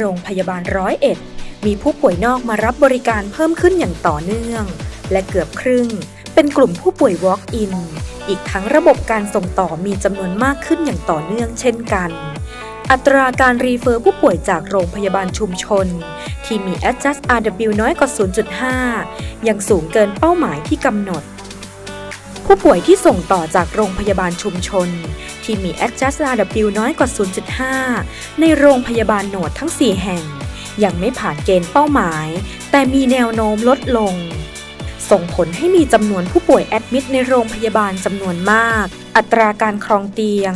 โรงพยาบาลร้อยเอ็ด มีผู้ป่วยนอกมารับบริการเพิ่มขึ้นอย่างต่อเนื่อง และเกือบครึ่ง เป็นกลุ่มผู้ป่วย Walk-in อีกทั้งระบบการส่งต่อมีจำนวนมากขึ้นอย่างต่อเนื่องเช่นกัน อัตราการรีเฟอร์ผู้ป่วยจากโรงพยาบาลชุมชน ที่มี adjust RW น้อยกว่า 0.5 ยังสูงเกินเป้าหมายที่กำหนด ผู้ป่วยที่ส่งต่อจากโรงพยาบาลชุมชน ที่มี adjust RW น้อยกว่า 0.5 ในโรงพยาบาลโหนดทั้ง 4 แห่ง ยังไม่ผ่านเกณฑ์เป้าหมาย แต่มีแนวโน้มลดลง ส่งผลให้มีจำนวนผู้ป่วยแอดมิดในโรงพยาบาลจำนวนมาก อัตราการครองเตียง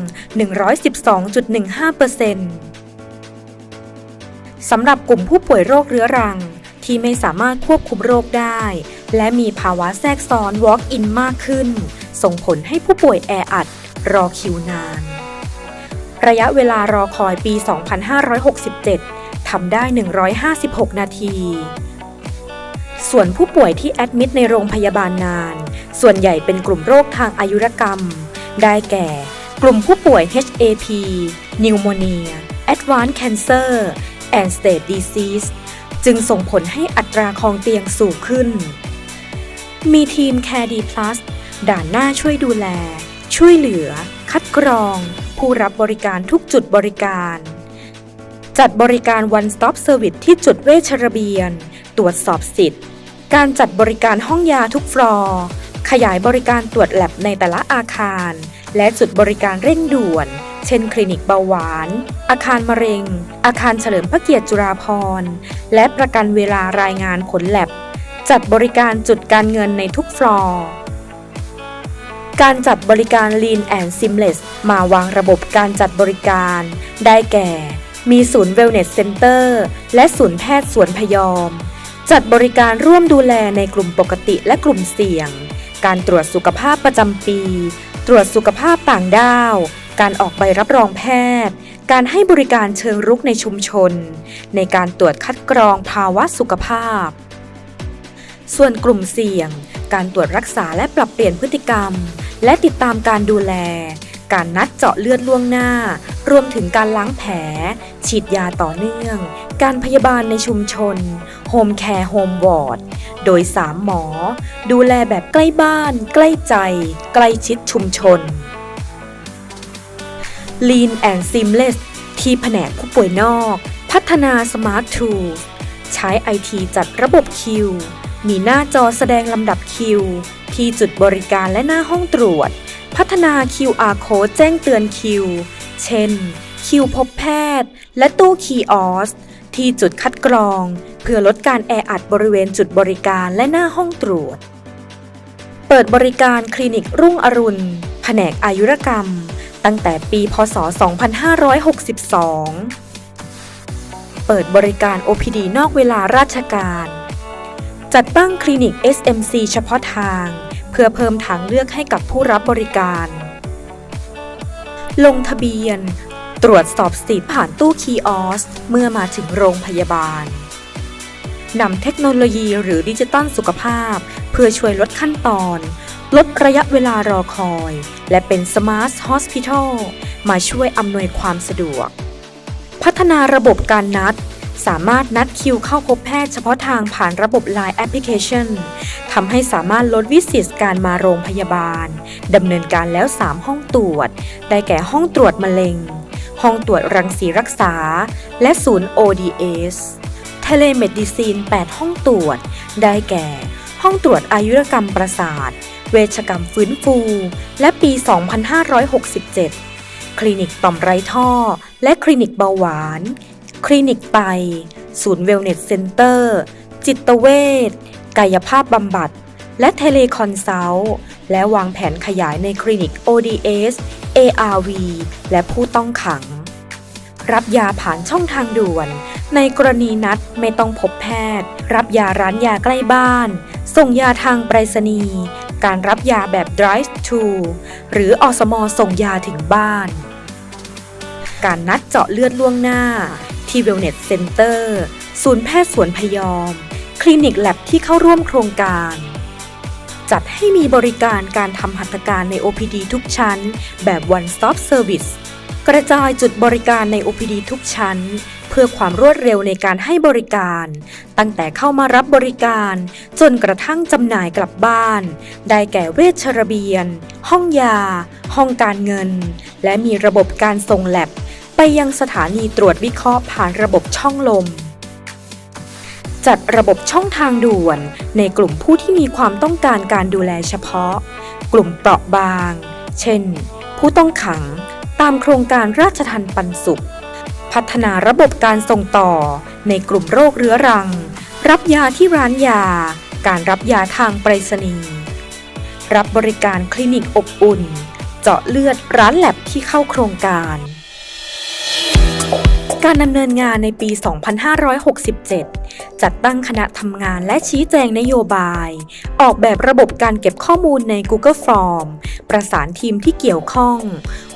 112.15%สำหรับกลุ่มผู้ป่วยโรคเรื้อรังที่ไม่สามารถควบคุมโรคได้ และมีภาวะแทรกซ้อน Walk-in มากขึ้น ส่งผลให้ผู้ป่วยแออัด รอคิวนาน ระยะเวลารอคอยปี 2567 ทำได้ 156 นาที ส่วนผู้ป่วยที่แอดมิดในโรงพยาบาลนาน ส่วนใหญ่เป็นกลุ่มโรคทางอายุรกรรม ได้แก่ กลุ่มผู้ป่วย HAP Pneumonia Advanced Cancer and Stage Disease จึงส่งผลให้อัตราครองเตียงสูงขึ้น มีทีม Care D Plus ด่านหน้าช่วยดูแล ช่วยเหลือ คัดกรอง ผู้รับบริการทุกจุดบริการ จัดบริการ One Stop Service ที่จุดเวชระเบียน ตรวจสอบสิทธิ์ การจัดบริการห้องยาทุกฟลอร์ ขยายบริการตรวจแลบในแต่ละอาคาร และจุดบริการเร่งด่วน เช่น คลินิกเบาหวาน อาคารมะเร็ง อาคารเฉลิมพระเกียรติจุฬาภรณ์ และประกันเวลารายงานผลแลบ จัดบริการจุดการเงินในทุกฟลอร์ การจัดบริการ Lean and Seamless มาวางระบบการจัดบริการ ได้แก่ มีศูนย์ Wellness Center และศูนย์แพทย์สวนพยอม จัดบริการร่วมดูแลในกลุ่มปกติและกลุ่มเสี่ยง การตรวจสุขภาพประจำปี ตรวจสุขภาพต่างด้าว การออกใบรับรองแพทย์การให้บริการเชิงรุกในชุมชน ในการตรวจคัดกรองภาวะสุขภาพ ส่วนกลุ่มเสี่ยง การตรวจรักษาและปรับเปลี่ยนพฤติกรรม และติดตามการดูแล การนัดเจาะเลือดล่วงหน้า รวมถึงการล้างแผล ฉีดยาต่อเนื่อง การพยาบาลในชุมชน โฮมแคร์โฮมวอร์ด โดยสามหมอ ดูแลแบบใกล้บ้าน ใกล้ใจ ใกล้ชิดชุมชน Lean and Seamless ที่แผนกผู้ป่วยนอก พัฒนา Smart Tools ใช้ IT จัดระบบคิว มีหน้าจอแสดงลำดับคิว ที่จุดบริการและหน้าห้องตรวจ พัฒนา QR Code แจ้งเตือนคิว เช่น คิวพบแพทย์ และตู้คีออส ที่จุดคัดกรอง เพื่อลดการแออัดบริเวณจุดบริการและหน้าห้องตรวจ เปิดบริการคลินิกรุ่งอรุณ แผนกอายุรกรรม ตั้งแต่ปี พศ 2562 เปิดบริการ OPD นอกเวลาราชการ จัดตั้งคลินิก SMC เฉพาะทาง เพื่อเพิ่มทางเลือกให้กับผู้รับบริการ ลงทะเบียน ตรวจสอบสิทธิ์ผ่านตู้คีออส เมื่อมาถึงโรงพยาบาลนำเทคโนโลยีหรือดิจิตอลสุขภาพ เพื่อช่วยลดขั้นตอน ลดระยะเวลารอคอย และเป็น Smart Hospital มาช่วยอำนวยความสะดวก พัฒนาระบบการนัด สามารถนัดคิวเข้าพบแพทย์เฉพาะทางผ่านระบบ Line Application ทำให้สามารถลดวิสิตการมาโรงพยาบาลดำเนินการแล้ว 3 ห้องตรวจ ได้แก่ห้องตรวจมะเร็ง ห้องตรวจรังสีรักษา และศูนย์ ODS เทเลเมดิซีน 8 ห้องตรวจ ได้แก่ ห้องตรวจอายุรกรรมประสาท เวชกรรมฟื้นฟู และปี 2567 คลินิกต่อมไร้ท่อ และคลินิกเบาหวาน คลินิกไตศูนย์เวลเนสเซ็นเตอร์ จิตเวชกายภาพบำบัด และเทเลคอนซัลท์และวางแผนขยายในคลินิก ODS ARV และผู้ต้องขัง รับยาผ่านช่องทางด่วน ในกรณีนัดไม่ต้องพบแพทย์ รับยาร้านยาใกล้บ้าน ส่งยาทางไปรษณีย์การรับยาแบบ drive to หรืออสมส่งยาถึงบ้าน การนัดเจาะเลือดล่วงหน้า ที่ Wellness Center ศูนย์แพทย์สวนพยอม คลินิกแลบที่เข้าร่วมโครงการ จัดให้มีบริการการทำหัตถการใน OPD ทุกชั้น แบบ One Stop Service กระจายจุดบริการใน OPD ทุกชั้น เพื่อความรวดเร็วในการให้บริการ ตั้งแต่เข้ามารับบริการ จนกระทั่งจำหน่ายกลับบ้าน ได้แก่เวชระเบียน ห้องยา ห้องการเงิน และมีระบบการส่งแลบ ไปยังสถานีตรวจวิเคราะห์ผ่านระบบช่องลม จัดระบบช่องทางด่วน ในกลุ่มผู้ที่มีความต้องการการดูแลเฉพาะ กลุ่มเปราะบาง เช่น ผู้ต้องขังตามโครงการราชทันปันสุข พัฒนาระบบการส่งต่อ ในกลุ่มโรคเรื้อรัง รับยาที่ร้านยา การรับยาทางไปรษณีย์รับบริการคลินิกอบอุ่น เจาะเลือดร้านแลบที่เข้าโครงการ การดำเนินงานในปี 2567 จัดตั้งคณะทำงานและชี้แจงนโยบาย ออกแบบระบบการเก็บข้อมูลใน Google Form ประสานทีมที่เกี่ยวข้อง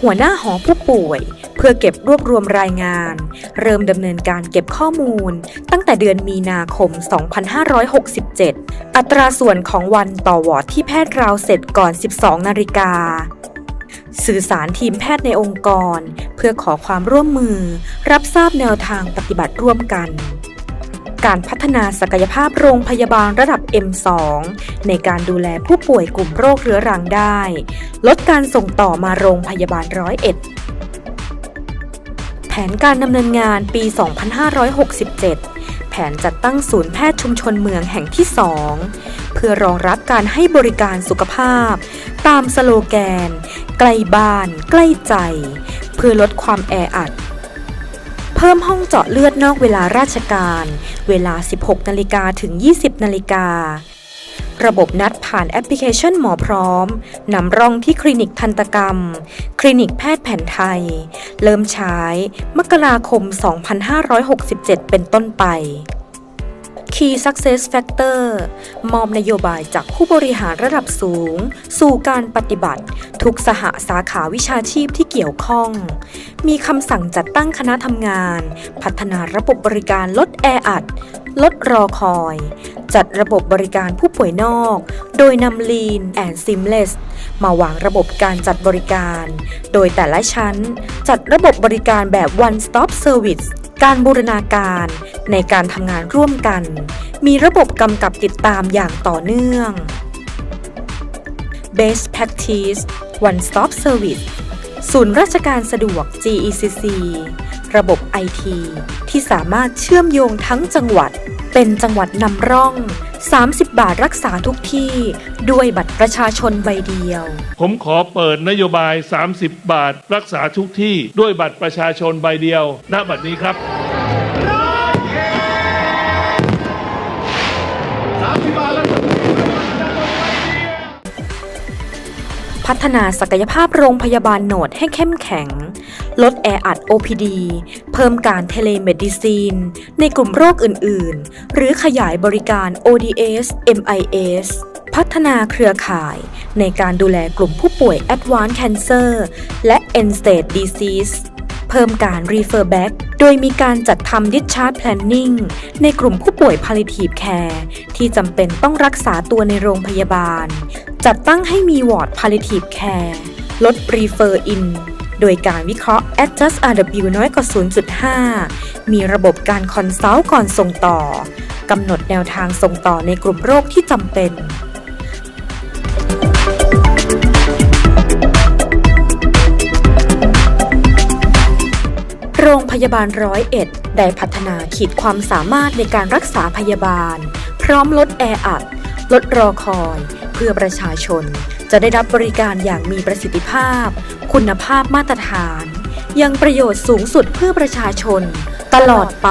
หัวหน้าหอผู้ป่วย เพื่อเก็บรวบรวมรายงาน เริ่มดำเนินการเก็บข้อมูล ตั้งแต่เดือนมีนาคม 2567 อัตราส่วนของวันต่อวอร์ดที่แพทย์ราวเสร็จก่อน 12 นาฬิกา สื่อสารทีมแพทย์ในองค์กร เพื่อขอความร่วมมือ รับทราบแนวทางปฏิบัติร่วมกัน การพัฒนาศักยภาพโรงพยาบาลระดับ M2 ในการดูแลผู้ป่วยกลุ่มโรคเรื้อรังได้ ลดการส่งต่อมาโรงพยาบาลร้อยเอ็ดแผนการดำเนินงานปี 2567 แผนจัดตั้งศูนย์แพทย์ชุมชนเมืองแห่งที่ 2 เพื่อรองรับการให้บริการสุขภาพ ตามสโลแกน ใกล้บ้าน ใกล้ใจ เพื่อลดความแออัด เพิ่มห้องเจาะเลือดนอกเวลาราชการ เวลา 16นาฬิกาถึง 20นาฬิการะบบนัดผ่านแอปพลิเคชันหมอพร้อม นำร่องที่คลินิกทันตกรรม คลินิกแพทย์แผนไทย เริ่มใช้ มกราคม 2567 เป็นต้นไป Key Success Factor มอบนโยบายจากผู้บริหารระดับสูง สู่การปฏิบัติ ทุกสหสาขาวิชาชีพที่เกี่ยวข้อง มีคำสั่งจัดตั้งคณะทำงาน พัฒนาระบบบริการลดแออัด ลดรอคอย จัดระบบบริการผู้ป่วยนอก โดยนำ Lean and Seamless มาวางระบบการจัดบริการ โดยแต่ละชั้นจัดระบบบริการแบบ One Stop Service การบูรณาการในการทำงานร่วมกัน มีระบบกำกับติดตามอย่างต่อเนื่อง Best Practice One Stop Service ศูนย์ราชการสะดวก GECC ระบบไอที่สามารถเชื่อมโยงทั้งจังหวัด เป็นจังหวัดนำร่อง 30 บาทรักษาทุกที่ด้วยบัตรประชาชนใบเดียว ผมขอเปิดนโยบาย 30 บาทรักษาทุกที่ด้วยบัตรประชาชนใบเดียว ณ บัดนี้ครับ พัฒนาศักยภาพโรงพยาบาลโหนดให้เข้มแข็ง ลดแออัด OPD เพิ่มการเทเลเมดิซีน ในกลุ่มโรคอื่น ๆ หรือขยายบริการ ODS MIS พัฒนาเครือข่ายในการดูแลกลุ่มผู้ป่วย Advanced Cancer และ End Stage Disease เพิ่มการ Refer Back โดยมีการจัดทำ Discharge Planning ในกลุ่มผู้ป่วย Palliative Care ที่จำเป็นต้องรักษาตัวในโรงพยาบาล จัดตั้งให้มีวอร์ด Palliative Care ลด Refer In โดยการวิเคราะห์ Adjust RW น้อยกว่า 0.5 มีระบบการคอนซัลท์ก่อนส่งต่อกำหนดแนวทางส่งต่อในกลุ่มโรคที่จำเป็นโรงพยาบาลร้อยเอ็ดได้พัฒนาขีดความสามารถในการรักษาพยาบาล พร้อมลดแออัด ลดรอคอย พื่อประชาชน จะได้รับบริการอย่างมีประสิทธิภาพ คุณภาพมาตรฐาน ยังประโยชน์สูงสุดเพื่อประชาชน ตลอดไป